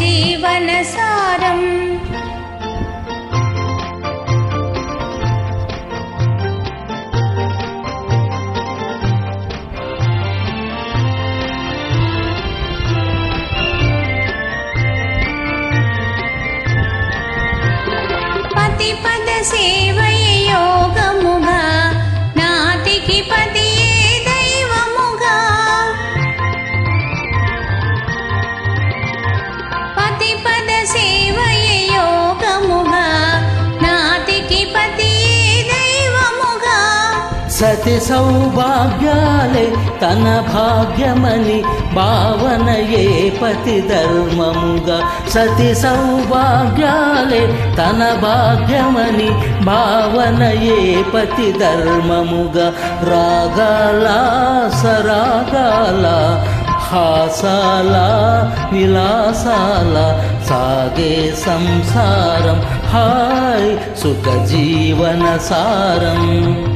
जीवनसारम्। पतिपदसेव సతి సౌభాగ్యాలే తన భాగ్యమని భావనయే పతి ధర్మముగా. సతి సౌభాగ్యాలే తన భాగ్యమని భావనయే పతి ధర్మముగా. రాగాల సరాగాల హాసాల విలాసాల సాగే సంసారం హాయ్ సుఖ జీవన సారం.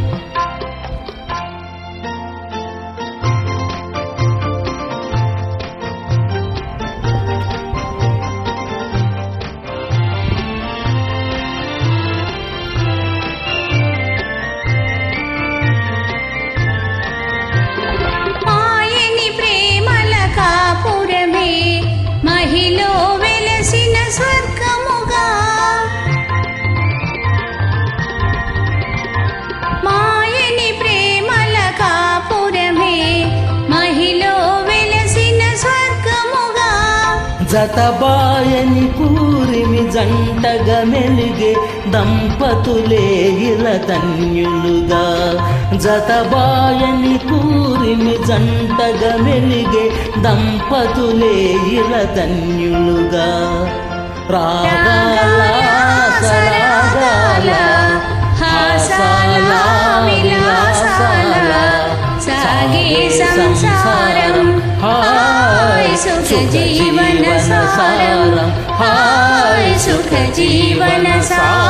జతబాయని పూరిమి జంటగా మెలిగే దంపతులే ఇల ధన్యులుగా. జతబాయని పూరిమి జంటగా మెలిగే దంపతులే ఇల ధన్యులుగా. రాగాల సరాగాల హాసాల విలాసాల సాగే సంసారం హాయ్ సుఖ జీవన సారం హాయ్ సుఖ జీవన సారం